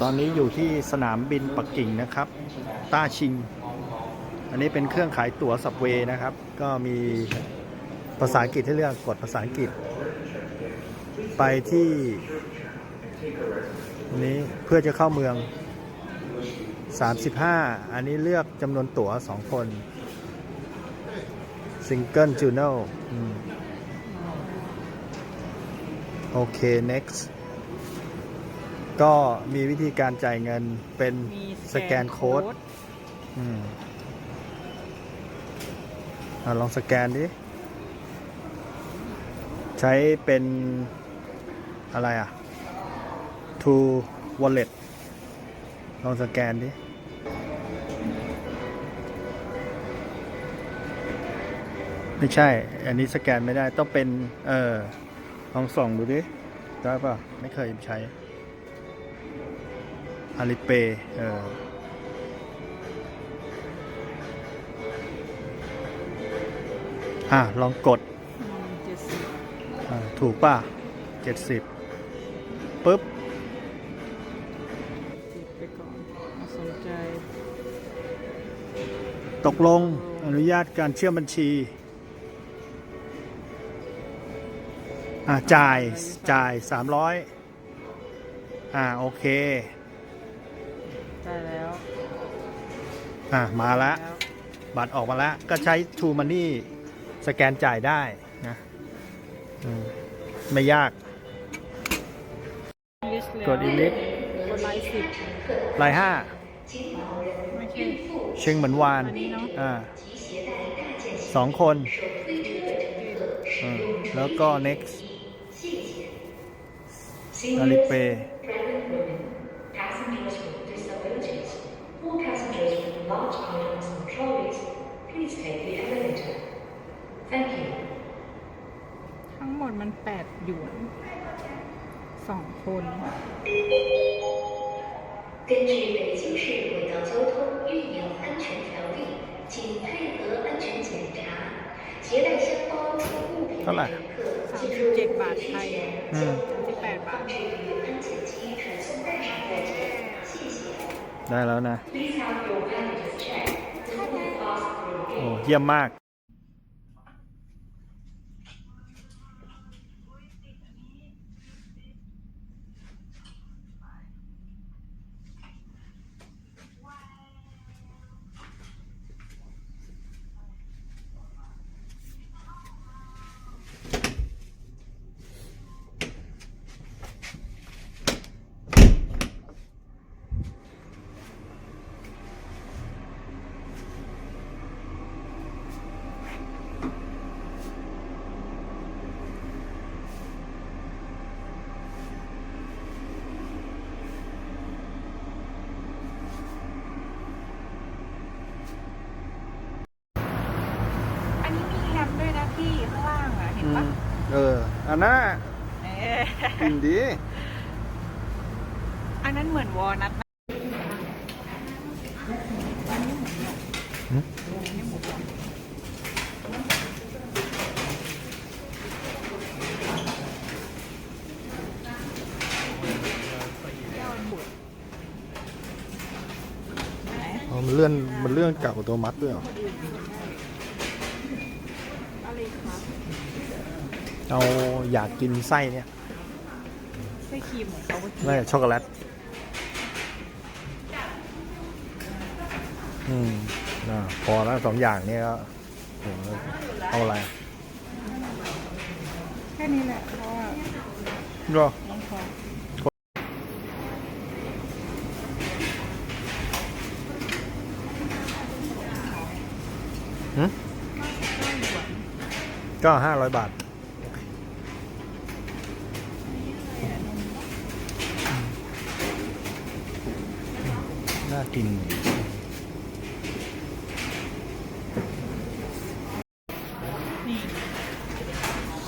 ตอนนี้อยู่ที่สนามบินปักกิ่งนะครับ ต้าชิง อันนี้เป็นเครื่องขายตั๋วสับเวย์นะครับ ก็มีภาษาอังกฤษให้เลือกกดภาษาอังกฤษ ไปที่นนี้เพื่อจะเข้าเมือง 35 อันนี้เลือกจำนวนตั๋ว 2 คนซิงเกิลจูเนลโอเค next ก็มีวิธีการจ่ายเงินเป็นมีสแกนโค้ดอืมอะลองสแกนดิ ใช้เป็นอะไรอะ to wallet ลองสแกนดิ ไม่ใช่ อันนี้สแกนไม่ได้ต้องเป็น เออลองส่องดูดิ ได้ป่ะ ไม่เคยใช้ อาลีเปเอออะ ลองกดเจ็ดสิบอ่าถูกป่ะเจ็ดสิบปุ๊บติดไปก่อนไม่สนใจ ตกลงอนุญาตการเชื่อมบัญชี อ่าจ่าย จ่ายสามร้อยอ่า โอเค ได้แล้วอ่ามาแล้วแล้วบัตรออกมาแล้ว ก็ใช้ True Money สแกนจ่ายได้นะอืมไม่ยาก ลิสต์แล้วกดอีลิสกดไลค์สิบรายห้าไม่ใช่เชิงเหมือนวานอันนี้เนอะอ่าสองคนอืมแล้วก็ next อาลีเป Passengers with disabilities or passengers with large items and trolleys, please take the elevator. Thank you. ทั้งหมดมันแปดหยวนสองคน 根据北京市轨道交通运营安全条例，请配合安全检查，携带箱包及物品的เท่าไหร่ 乘客 สาม 进 สิบ 入 เจ็ดบาท 机 ไทย 前， อืม สามสิบแปดบาท 至于安检 ได้แล้วนะ Please have your baggages checked before you pass through โอ้ gate. เยี่ยมมาก อันนี้มีแฮมด้วยนะพี่ข้างล่างอะ เห็น อื ปะ ม เอ ออันน่าเอ๊ะกินดีอันนั้นเหมือนวอลนัทนะอ๋อมันเลื่อนมันเลื่อนกลับอัตโนมัติด้วยเหรอ อะไรคะ เอาอยากกินไส้เนี่ยไส้ครีมของเขาเมื่อกี้น่าจะช็อกโกแลตอืมอ่าพอแล้วสองอย่างนี้ก็โหเอาอะไร แค่นี้แหละเพราะว่ารอน้องพอหึก็ห้าร้อยบาท กินนี่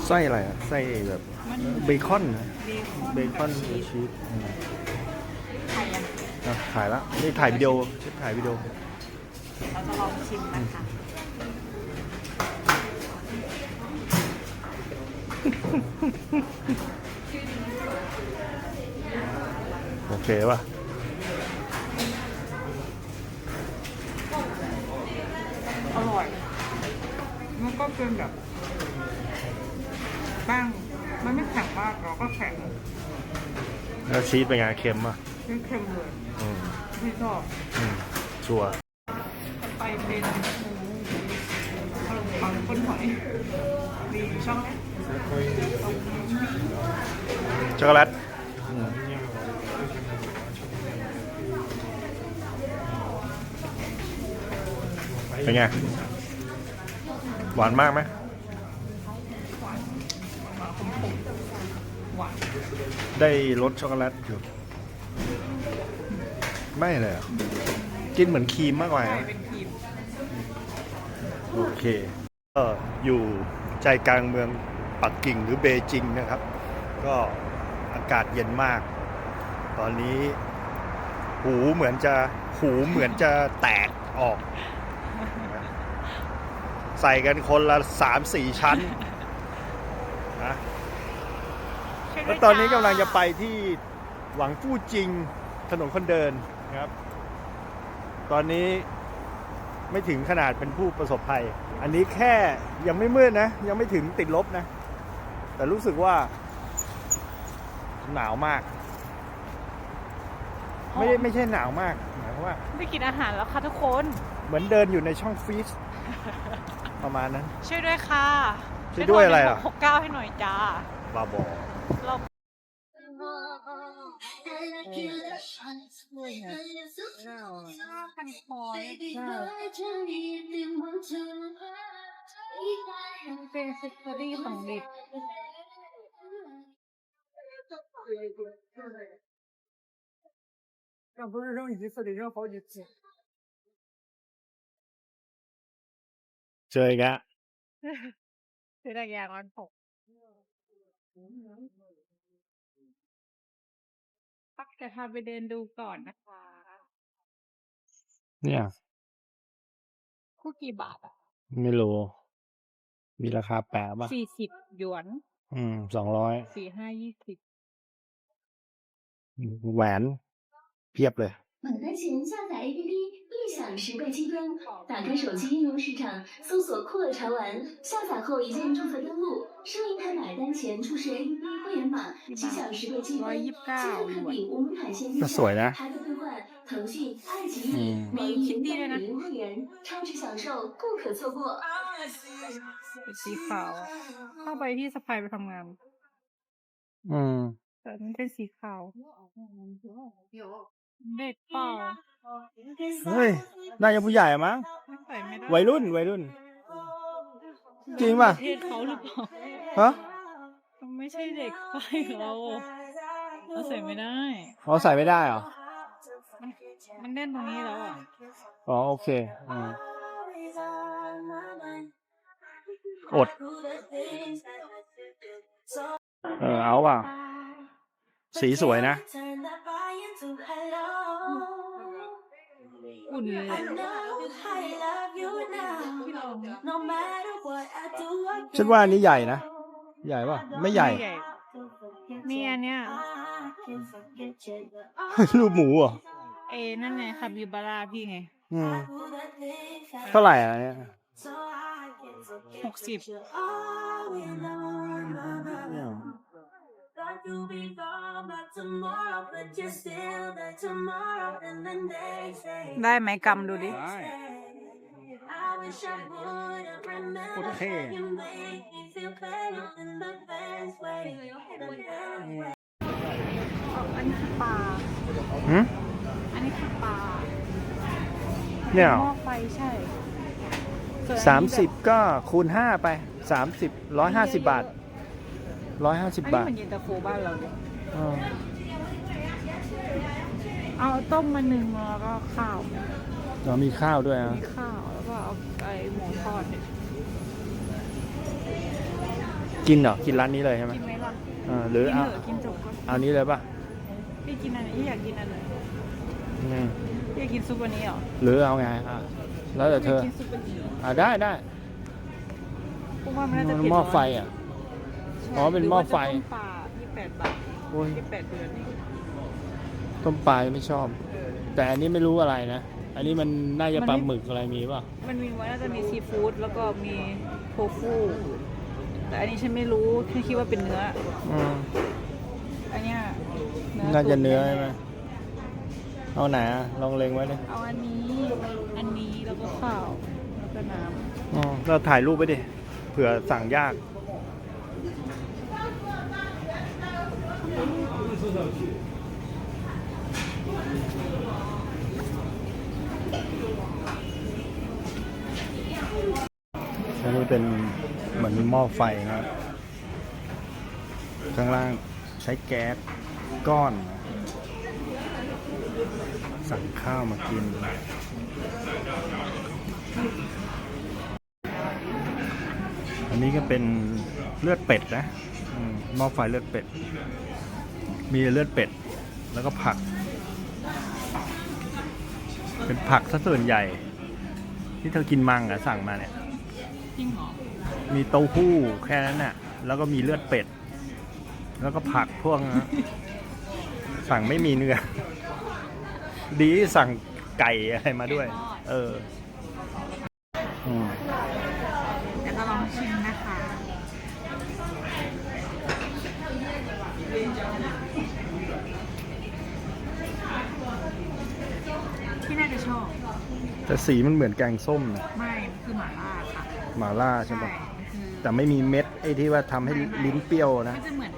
ไส้อะไรอะไส้แบบมันเบคอนนะเบคอนเบคอนกับชีสชีสอืมไข่ยังอะถ่ายละนี่ถ่ายวิดีโอถ่ายวิดีโอเราจะลองชิมนะคะโอเคป่ะ อร่อย มัน ก็เป็นแบบแป้งมันไม่แข็งมากเราก็แข็งแล้วชีสเป็นไงเค็มป่ะไม่เค็มเลยอืมที่ชอบอืมชัวร์ไปเป็นขนมปังก้นหอยมีช่องไหมช็อกโกแลตอืมเป็นไง หวานมากไหมหวานได้รสช็อกโกแลตอยู่ ไม่เลยเหรอกินเหมือนครีมมากกว่าใช่นะเป็นครีมโอเคก็อยู่ใจกลางเมืองปักกิ่งหรือเบจิงนะครับ ก็อากาศเย็นมาก ตอนนี้ หูเหมือนจะหูเหมือนจะแตกออก ใส่กันคนละสามสี่ชั้นนะแล้วตอนนี้กำลังจะไปที่หวังฟู่จิงถนนคนเดินนะครับ ตอนนี้ไม่ถึงขนาดเป็นผู้ประสบภัย อันนี้แค่ยังไม่มืดนะ ยังไม่ถึงติดลบนะ แต่รู้สึกว่า หนาวมาก ไม่ได้ไม่ใช่หนาวมากหมายความว่าได้กินอาหารแล้วค่ะทุกคน เหมือนเดินอยู่ในช่องฟรีซ ประมาณนั้น ช่วยด้วยค่ะช่วยด้วยอะไรอะ หกเก้าให้หน่อยจ้าบาบอเราพันเป็นซิตรีองเดสติเรื่องเขาจริ ออีกแล้ว คือได้ยางร้อนปกปักจะพาไปเดินดูก่อนนะคะ เนี่ย คู่กี่บาทอ่ะ ไม่รู้ มีราคาแปะป่ะ สี่สิบหยวน อืมสองร้อย สี่ห้ายี่สิบ แหวน เพียบเลย 买单前下载 APP 立 享十倍积分，打开手机应用市场，搜索“酷乐潮玩”，下载后一键注册登录，收银台买单前出示 APP 会员码，即享十倍积分。积分看比无门槛限定那สวยนะ 还可兑换腾讯、爱奇嗯艺、网易云等语音会员，超值享受不可错过。 เป็นสีขาวอะเข้าไปที่สะพายไปทำงาน อืม แต่มันเป็นสีขาว เด็กเปล่าเฮ้ย น่าจะผู้ใหญ่อะมั้งไม่ใส่ไม่ได้วัยรุ่น วัยรุ่น จริงป่ะประเทศเขาหรือเปล่าฮะมันไม่ใช่เด็กไฟเราเราใส่ไม่ได้ อ๋อใส่ไม่ได้เหรอ มันมันแน่นตรงนี้แล้วอะอ๋อโอเคอืมอด เออเอาเปล่า สีสวยนะ อุ่นเลยฉันว่าอันนี้ใหญ่นะ ใหญ่ป่ะ ไม่ใหญ่มีอันเนี้ย รูปหมูเหรอเอนั่นไงคาบิบาร่าพี่ไงอืมเท่าไหร่อะอันเนี่ย หกสิบเนี่ย ได้ไหมกำดูดิโคตรเท่อันนี้คือปลา หืมอันนี้คือปลาเนี่ยเหรอหม้อไฟใช่วนอันนี้สามสิบแบบก็คูณห้าไปสามสิบร้อยห้าสิบบาท ร้อยห้าสิบอันนี้บาทเหมือนเย็นตาโฟบ้านเราเลยเออเอาต้มมาหนึ่งแล้วก็ข้าวเรามีข้าวด้วยอะมีข้าวแล้วก็เอาไอหมูทอดเนี่ยกินเหรอ กินร้านนี้เลยใช่ไหมกินไหมล่ะเออหรือกินเอาเหอะกินจบก่อนเอานี้เลยป่ะพี่กินอันไหนพี่อยากกินอันไหนอืมพี่อยากกินซุปอันนี้เหรอหรือเอาไงอะแล้วแต่เธอยากกินซุปอันนี้อะได้ได้เพราะว่ามันน่าจะมันเผ็ดหม้อน้ยไฟอะใช่ อ๋อเป็นหม้อไฟ รือว่าจะต้มปลายี่แปดบาทโอ้ยยี่แปดเดือนเองต้มปลาไม่ชอบแต่อันนี้ไม่รู้อะไรนะ อันนี้มันน่าจะปลาหมึกอะไรมีป่ะ มันมีไว้น่าจะมีซีฟู้ดแล้วก็มีโทฟูแต่อันนี้ฉันไม่รู้แค่คิดว่าเป็นเนื้อ อืม อันเนี้ยน่าจะเนื้อใช่ไหมเอาไหนอะลองเล็งไว้เลยเอาอันนี้ อันนี้แล้วก็ข้าวแล้วก็น้อืมเราถ่ายรูปไว้ดิ เผื่อสั่งยาก อันนี้เป็นเหมือนหม้อไฟนะครับ ข้างล่างใช้แก๊สก้อนสั่งข้าวมากิน อันนี้ก็เป็นเลือดเป็ดนะอืมหม้อไฟเลือดเป็ด มีเลือดเป็ด แล้วก็ผัก เป็นผักซะส่วนใหญ่ ที่เธอกินมังอะสั่งมาเนี่ยำจริงเหรอ มีเต้าหู้แค่นั้นน่ะ แล้วก็มีเลือดเป็ด แล้วก็ผักพวกนั้นสั่งไม่มีเนื้อ ดีที่สั่งไก่อะไรมาด้วย เอออืม เดี๋ยวเราลองชิมนะคะ ที่น่าจะชอบ แต่สีมันเหมือนแกงส้มนะไม่มันคือหม่าล่าค่ะหม่าล่าใช่ปะมันคือแต่ไม่มีเม็ดไอ้ที่ว่าทำให้ลิ้นเปรี้ยวนะ มันจะเหมือน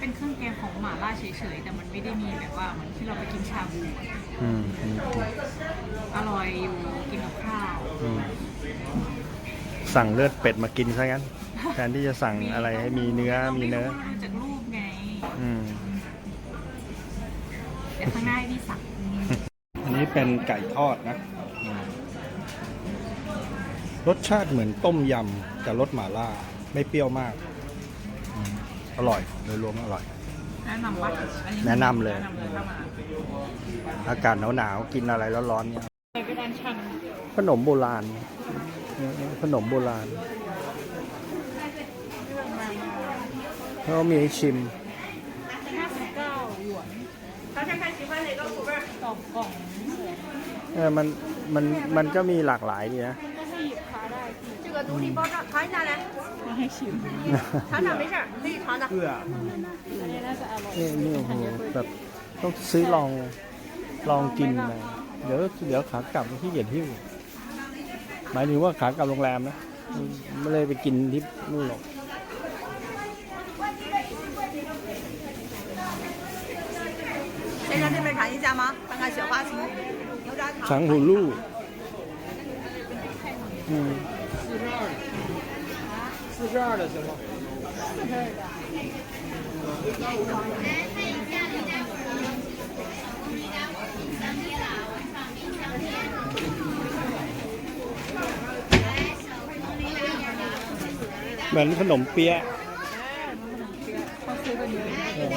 เป็นเครื่องแกงของหม่าล่าเฉยๆแต่มันไม่ได้มีแบบว่าเหมือนที่เราไปกินชาบูอืมอืมอืมอร่อยอยู่กินกับข้าวอืมสั่งเลือดเป็ดมากินซะงั้น แทนที่จะสั่งอะไรให้มีเนื้อมีเนื้อ ราไม่รู้ดูจากรูปไงอืมเดี๋ยวข้างหน้าให้พี่สั่งอันนี้เป็นไก่ทอดนะอืม รสชาติเหมือนต้มยำแต่รสหม่าล่า ไม่เปรี้ยวมากอืมอร่อยโดยรวมอร่อย แนะนำว่าอัแนะนำเลยแนะนำเลยถ้ามาอากาศหนาวๆกินอะไรร้อนๆเนี่ยเป็นการชันขนมโบราณขนมโบราณแล้วก็มีให้ชิม ห้าสิบเก้าหยวนต่อกล่องเออมันมันมันก็มีหลากหลายดีนะ 个独立包装，尝一下来， มาให้ชิม 尝尝没事儿，可以尝的。 อันนี้น่าจะอร่อย นี่นี่โอ้โหแบบต้องซื้อลองลองกินนะเดี๋ยวเดี๋ยวขากลับที่เกียจหิ้วหมายถึงว่าขากลับโรงแรมนะไม่เลยไปกินที่นู่นหรอก 先生这边尝一下吗？看看小花旗、牛轧糖。 ช้าง หูลู่อืม 四十二的行吗？ เหมือนขนมเปี๊ยะ เขาซื้อกันเยอะ เออ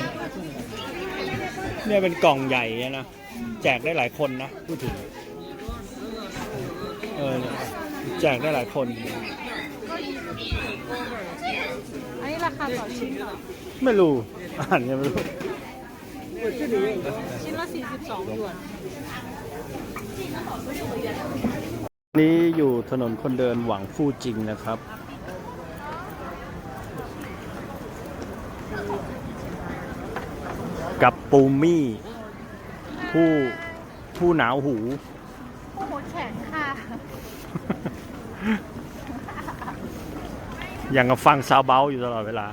เนี่ยเป็นกล่องใหญ่อะนะ แจกได้หลายคนนะ พูดถึง เออเนี่ย แจกได้หลายคน อันนี้ราคาต่อชิ้นเหรอ ไม่รู้ อ่านยังไม่รู้ ชิ้นละสี่สิบสองหยวน นี้อยู่ถนนคนเดินหวังฟู่จริงนะครับ กับปูมี่ ผู้ผู้หนาวหู โอ้โหแข็งค่ะ อย่างกับฟังซาวเบาอยู่ตลอดเวลา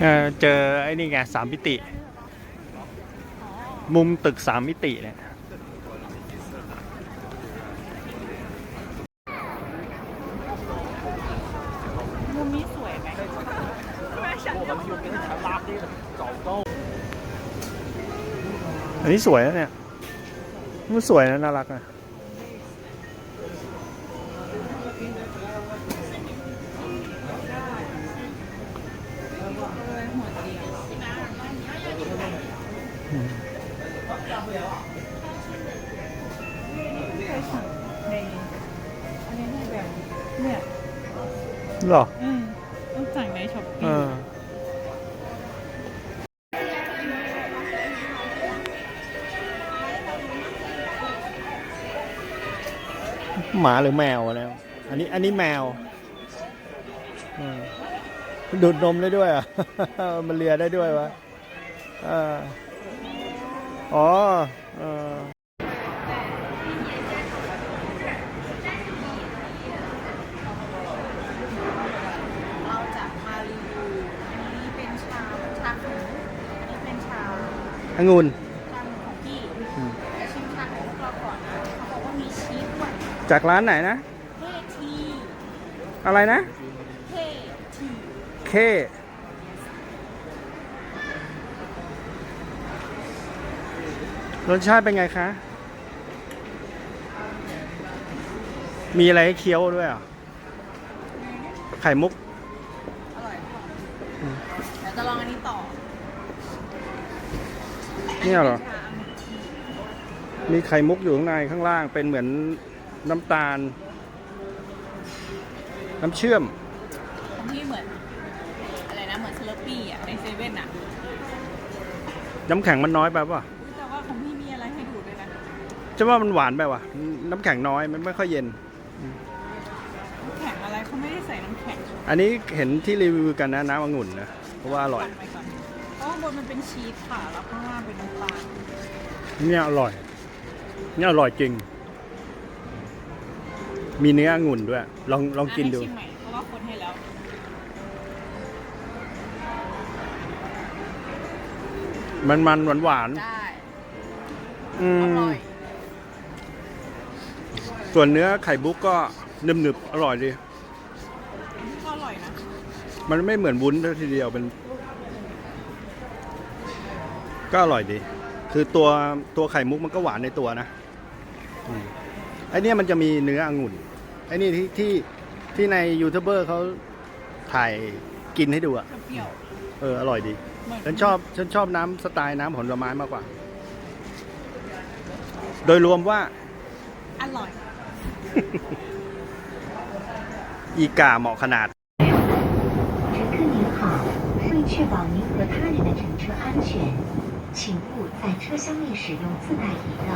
เออเจอไอ้นี่ไงสามมิติ มุมตึกสามมิติเนี่ย นนี้สวยนะเนี่ย มันสวยนะน่ารักนะเลยหัวเตียงเคยสั่งในอันนี้ให้แบบเนี่ยเหรอ อืมต้องสั่งในช้อปเอปี้ หมาหรือแมวอะแล้ว อันนี้อันนี้แมวอืมดูดนมได้ด้วยอะ มันเลียได้ด้วยวะเอออ๋อเจากร้านไหนนะเททีอะไรนะเททีเค รสชาติเป็นไงคะ มีอะไรให้เคี้ยวด้วยเหรอะ ไข่มุก อร่อยค่ะอืมเดี๋ยวจะลองอันนี้ต่อเนี่ยเหรอ ชาอังุ่นทีมีไข่มุกอยู่ข้างในข้างล่างเป็นเหมือน น้ำตาล น้ำเชื่อมของพี่เหมือน อะไรนะ เหมือนเซเลปี้อะ ในเซเว่นอะน้ำแข็งมันน้อยไปป่ะอุ๊ยแต่ว่าของพี่มีอะไรให้ดูด้วยนะ จะว่ามันหวานไปว่ะ น้ำแข็งน้อยมันไม่ค่อยเย็น น้ำแข็งอะไรเขาไม่ได้ใส่น้ำแข็งอันนี้เห็นที่รีวิวกันนะน้ำองุ่นนะเพราะว่าอร่อยปั่นไปก่อนเพราะว่าบนมันเป็นชีสค่ะ แล้วข้างล่างเป็นน้ำตาลเนี่ยอร่อยเนี่ยอร่อยจริง มีเนื้อองุ่นด้วย ลองลองกินดูะให้ชิมใหม่เพราะว่าคนให้แล้ว มันมันหวานหวานได้ๆอือมร่อยส่วนเนื้อไข่บุกก็หนึบๆอร่อยดี ก็อร่อยนะ มันไม่เหมือนวุ้นทีเดียวเป็น ก็อร่อยดี คือตัวตัวไข่มุกมันก็หวานในตัวนะอืมไอเนี้ยมันจะมีเนื้อองุ่น ไอนี่ที่ที่ที่ในยูทูบเบอร์เขาถ่ายกินให้ดูอะ เปรี้ยว เออ อร่อยดี เหมือน ฉันชอบฉันชอบน้ำสไตล์น้ำผลไม้มากกว่า โดยรวมว่า อร่อย อีกาเหมาะขนาด 乘客您好，为确保您和他人的乘车安全，请勿在车厢内使用自带饮料。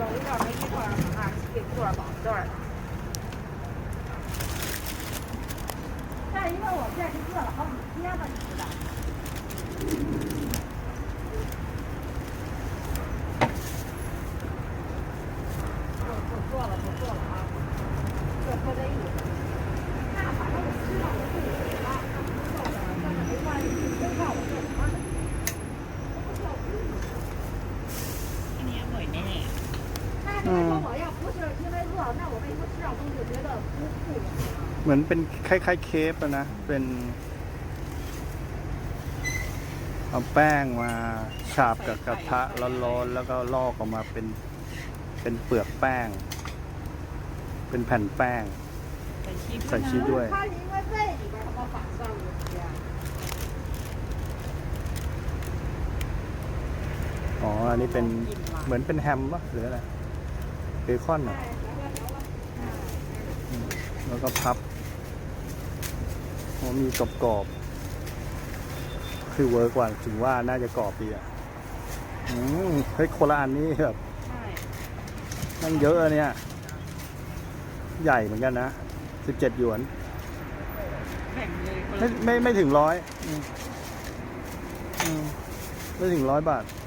有一段没一段儿 啊，一段儿绑一段儿的。但因为我们这是饿了好几天了，你知道。不做了，不做了啊！这喝这意思。那反正我知道我自己了，那不做了，但是没关系，就看我这 เหมือนเป็นคล้ายๆเคฟอะนะ เป็น เอาแป้งมาฉาบกับกระทะร้อนๆ แล้วก็ลอกออกมาเป็น เป็นเปลือกแป้ง เป็นแผ่นแป้ง ใส่ชีสด้วย 它是因为胃里边儿他妈反酸问题。 อ๋อ อันนี้เป็นเหมือนเป็นแฮมปะหรืออะไรเบคอนเหรออืม แล้วก็พับอ๋อมีกรอบๆคือเวิร์กกว่าถึงว่าน่าจะกรอบดีอะอืมเฮ้ยโคนละอันนี้แบบใช่นั่นเยอะอะเนี่ย ใหญ่เหมือนกันนะสิบเจ็ดหยวนแบ่งเลยคนไม่ละไม่ไม่ถึงร้อยอืมอืมไม่ถึงร้อยบาทอ